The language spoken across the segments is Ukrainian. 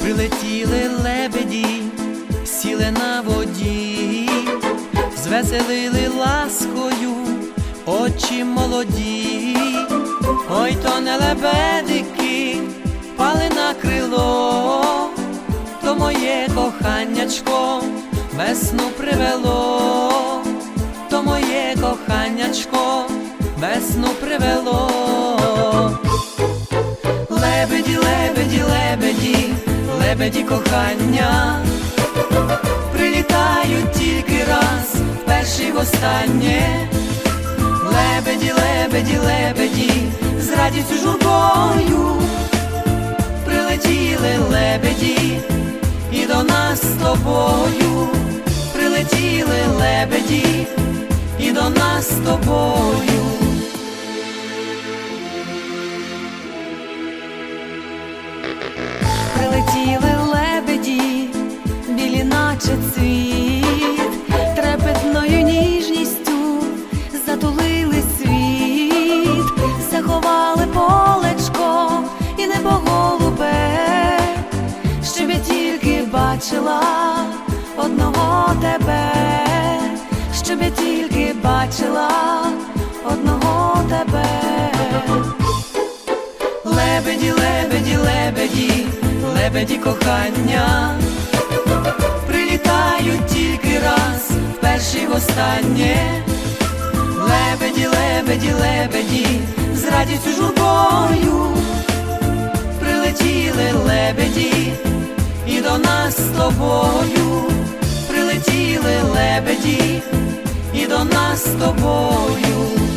Прилетіли лебеді, сіли на воді звеселили ласкою очі молоді, ой то не лебедики, пали на крило, то моє коханнячко весну привело, то моє коханнячко весну привело. Лебеді, лебеді, лебеді, лебеді кохання, прилітають тільки раз, й востаннє. Лебеді, лебеді, лебеді, з радістю журбою прилетіли лебеді, і до нас з тобою прилетіли лебеді, і до нас з тобою. Прилетіли лебеді, білі наче цвіт, щоб я тільки бачила одного тебе. Лебеді, лебеді, лебеді, лебеді кохання, прилітають тільки раз, вперше й востаннє. Лебеді, лебеді, лебеді, з радістю журбою прилетіли лебеді, і до нас з тобою прилетіли лебеді, до нас з тобою.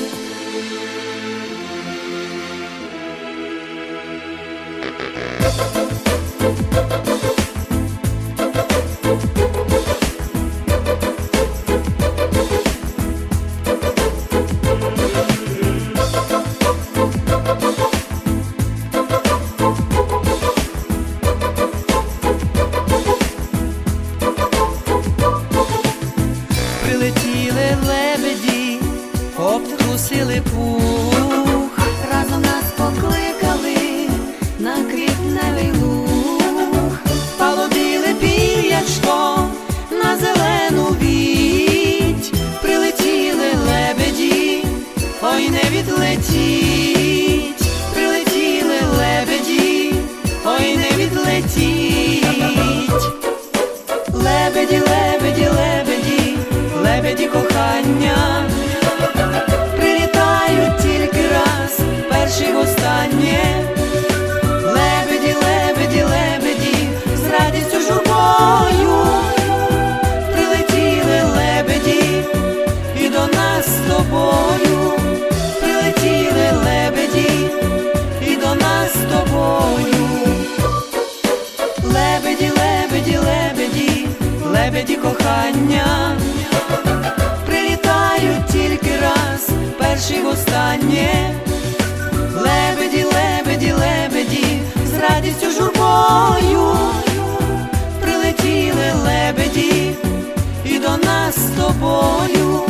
Обтрусили пух, разом нас покликали на квітневий луг, палубіли пір'ячко на зелену віть, прилетіли лебеді, ой не відлетіть, прилетіли лебеді, ой не відлетіть. Лебеді, бажання прилітають тільки раз, перші останнє. Лебеді, лебеді, лебеді, з радістю журбою, прилетіли лебеді і до нас з тобою,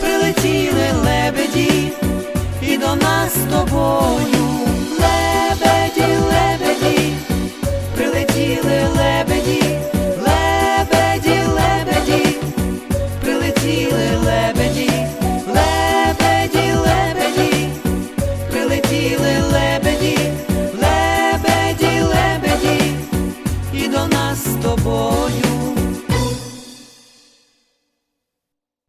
прилетіли лебеді і до нас з тобою.